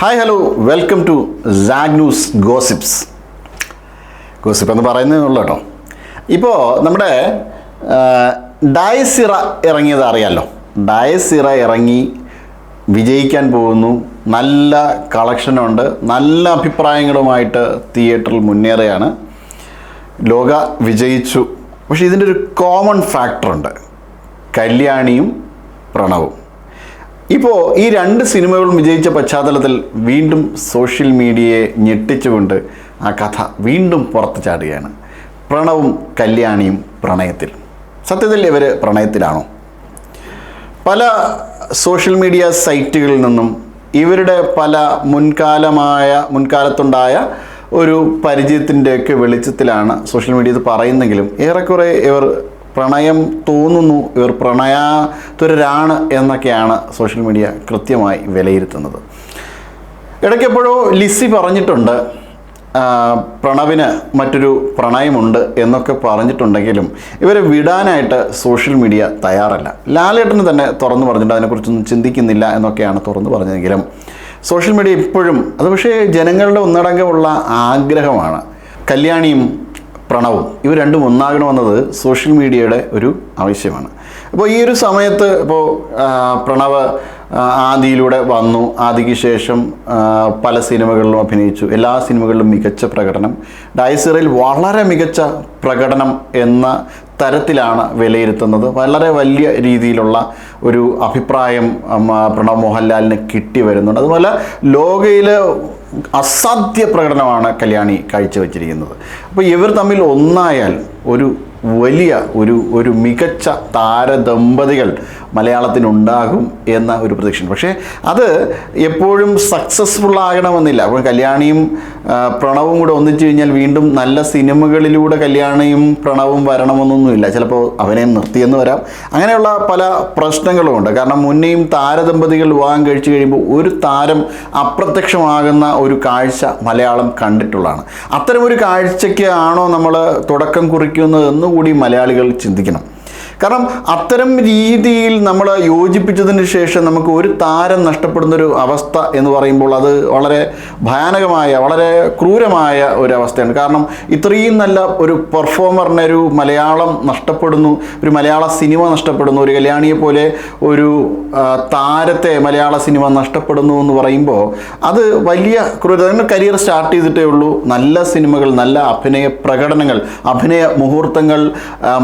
Hi hello welcome to news gossips gossip എന്ന് പറയുന്നതേ ഉള്ളൂ കേട്ടോ. ഇപ്പോൾ നമ്മുടെ ഡയസിറ ഇറങ്ങിയത് അറിയാമല്ലോ ഡയസിറ ഇറങ്ങി വിജയിക്കാൻ പോകുന്നു. നല്ല കളക്ഷനുണ്ട് നല്ല അഭിപ്രായങ്ങളുമായിട്ട് തിയേറ്ററിൽ മുന്നേറുകയാണ്. ലോക വിജയിച്ചു. പക്ഷേ ഇതിന്റെ ഒരു കോമൺ ഫാക്ടറുണ്ട് കല്യാണിയും പ്രണവും. ഇപ്പോൾ ഈ രണ്ട് സിനിമകളും വിജയിച്ച പശ്ചാത്തലത്തിൽ വീണ്ടും സോഷ്യൽ മീഡിയയെ ഞെട്ടിച്ചുകൊണ്ട് ആ കഥ വീണ്ടും പുറത്തു ചാടുകയാണ്. പ്രണവും കല്യാണിയും പ്രണയത്തിൽ. സത്യത്തിൽ ഇവർ പ്രണയത്തിലാണോ? പല സോഷ്യൽ മീഡിയ സൈറ്റുകളിൽ നിന്നും ഇവരുടെ പല മുൻകാലമായ മുൻകാലത്തുണ്ടായ ഒരു പരിചയത്തിന്റെയൊക്കെ വെളിച്ചത്തിലാണ് സോഷ്യൽ മീഡിയ ഇത് പറയുന്നെങ്കിലും ഏറെക്കുറെ ഇവർ പ്രണയം തോന്നുന്നു ഇവർ പ്രണയാതുരരാണ് എന്നൊക്കെയാണ് സോഷ്യൽ മീഡിയ കൃത്യമായി വിലയിരുത്തുന്നത്. ഇടയ്ക്കെപ്പോഴോ ലിസി പറഞ്ഞിട്ടുണ്ട് പ്രണവിന് മറ്റൊരു പ്രണയമുണ്ട് എന്നൊക്കെ പറഞ്ഞിട്ടുണ്ടെങ്കിലും ഇവരെ വിടാനായിട്ട് സോഷ്യൽ മീഡിയ തയ്യാറല്ല. ലാലേട്ടന് തന്നെ തുറന്നു പറഞ്ഞിട്ട് അതിനെക്കുറിച്ചൊന്നും ചിന്തിക്കുന്നില്ല എന്നൊക്കെയാണ് തുറന്നു പറഞ്ഞതെങ്കിലും സോഷ്യൽ മീഡിയ ഇപ്പോഴും അത് പക്ഷേ ജനങ്ങളുടെ ഒന്നടങ്കമുള്ള ആഗ്രഹമാണ്. കല്യാണിയും പ്രണവും. ഇവർ രണ്ടും ഒന്നാകണമെന്നത് സോഷ്യൽ മീഡിയയുടെ ഒരു ആവശ്യമാണ്. അപ്പോൾ ഈ ഒരു സമയത്ത് ഇപ്പോൾ പ്രണവ് ആദിയിലൂടെ വന്നു. ആദിക്ക് ശേഷം പല സിനിമകളിലും അഭിനയിച്ചു. എല്ലാ സിനിമകളിലും മികച്ച പ്രകടനം. ഡൈസറിൽ വളരെ മികച്ച പ്രകടനം എന്ന തരത്തിലാണ് വിലയിരുത്തുന്നത്. വളരെ വലിയ രീതിയിലുള്ള ഒരു അഭിപ്രായം പ്രണവ് മോഹൻലാലിന് കിട്ടി വരുന്നുണ്ട്. അതുപോലെ ലോകയിൽ അസാധ്യ പ്രകടനമാണ് കല്യാണി കാഴ്ചവെച്ചിരിക്കുന്നത്. അപ്പോൾ ഇവർ തമ്മിൽ ഒന്നായാൽ ഒരു വലിയ ഒരു ഒരു മികച്ച താരദമ്പതികൾ മലയാളത്തിനുണ്ടാകും എന്ന ഒരു പ്രതീക്ഷ പക്ഷേ അത് എപ്പോഴും സക്സസ്ഫുൾ ആകണമെന്നില്ല. അപ്പോൾ കല്യാണിയും പ്രണവും കൂടെ ഒന്നിച്ചു കഴിഞ്ഞാൽ വീണ്ടും നല്ല സിനിമകളിലൂടെ കല്യാണിയും പ്രണവും വരണമെന്നൊന്നുമില്ല. ചിലപ്പോൾ അവനെ നിർത്തിയെന്ന് വരാം. അങ്ങനെയുള്ള പല പ്രശ്നങ്ങളുമുണ്ട്. കാരണം മുന്നേയും താരദമ്പതികൾ വിവാഹം കഴിച്ചു കഴിയുമ്പോൾ ഒരു താരം അപ്രത്യക്ഷമാകുന്ന ഒരു കാഴ്ച മലയാളം കണ്ടിട്ടുള്ളതാണ്. അത്തരമൊരു കാഴ്ചയ്ക്ക് ആണോ നമ്മൾ തുടക്കം കുറിക്കുന്നത് എന്നുകൂടി മലയാളികൾ ചിന്തിക്കണം. കാരണം അത്തരം രീതിയിൽ നമ്മൾ യോജിപ്പിച്ചതിന് ശേഷം നമുക്ക് ഒരു താരം നഷ്ടപ്പെടുന്നൊരു അവസ്ഥ എന്ന് പറയുമ്പോൾ അത് വളരെ ഭയാനകമായ വളരെ ക്രൂരമായ ഒരു അവസ്ഥയാണ്. കാരണം ഇത്രയും നല്ല ഒരു പെർഫോമറിനെ ഒരു മലയാളം നഷ്ടപ്പെടുന്നു ഒരു മലയാള സിനിമ നഷ്ടപ്പെടുന്നു ഒരു കല്യാണിയെ പോലെ ഒരു താരത്തെ മലയാള സിനിമ നഷ്ടപ്പെടുന്നു എന്ന് പറയുമ്പോൾ അത് വലിയ ക്രൂരത. കരിയർ സ്റ്റാർട്ട് ചെയ്തിട്ടേ ഉള്ളൂ. നല്ല സിനിമകൾ നല്ല അഭിനയ പ്രകടനങ്ങൾ അഭിനയ മുഹൂർത്തങ്ങൾ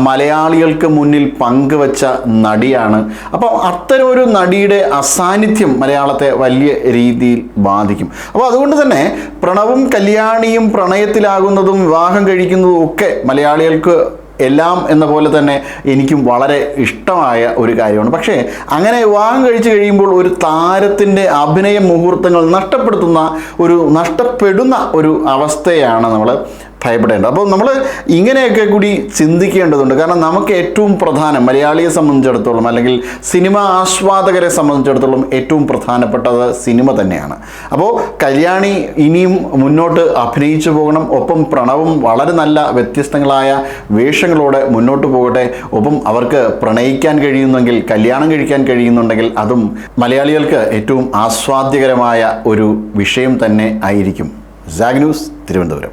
മലയാളികൾക്ക് മുന്നിൽ പങ്കുവച്ച നടിയാണ്. അപ്പോൾ അത്തരം ഒരു നടിയുടെ അസാന്നിധ്യം മലയാളത്തെ വലിയ രീതിയിൽ ബാധിക്കും. അപ്പോൾ അതുകൊണ്ട് തന്നെ പ്രണവും കല്യാണിയും പ്രണയത്തിലാകുന്നതും വിവാഹം കഴിക്കുന്നതും ഒക്കെ മലയാളികൾക്ക് എല്ലാം എന്ന പോലെ തന്നെ എനിക്കും വളരെ ഇഷ്ടമായ ഒരു കാര്യമാണ്. പക്ഷേ അങ്ങനെ വിവാഹം കഴിച്ചു കഴിയുമ്പോൾ ഒരു താരത്തിന്റെ അഭിനയ മുഹൂർത്തങ്ങൾ നഷ്ടപ്പെടുത്തുന്ന ഒരു നഷ്ടപ്പെടുന്ന ഒരു അവസ്ഥയാണ് നമ്മൾ ഭയപ്പെടേണ്ടത് അപ്പോൾ നമ്മൾ ഇങ്ങനെയൊക്കെ കൂടി ചിന്തിക്കേണ്ടതുണ്ട്. കാരണം നമുക്ക് ഏറ്റവും പ്രധാനം മലയാളിയെ സംബന്ധിച്ചിടത്തോളം അല്ലെങ്കിൽ സിനിമ ആസ്വാദകരെ സംബന്ധിച്ചിടത്തോളം ഏറ്റവും പ്രധാനപ്പെട്ടത് സിനിമ തന്നെയാണ്. അപ്പോൾ കല്യാണി ഇനിയും മുന്നോട്ട് അഭിനയിച്ചു പോകണം. ഒപ്പം പ്രണവും വളരെ നല്ല വ്യത്യസ്തങ്ങളായ വേഷങ്ങളോടെ മുന്നോട്ട് പോകട്ടെ. ഒപ്പം അവർക്ക് പ്രണയിക്കാൻ കഴിയുന്നെങ്കിൽ കല്യാണം കഴിക്കാൻ കഴിയുന്നുണ്ടെങ്കിൽ അതും മലയാളികൾക്ക് ഏറ്റവും ആസ്വാദ്യകരമായ ഒരു വിഷയം തന്നെ ആയിരിക്കും. ജാഗ് ന്യൂസ് തിരുവനന്തപുരം.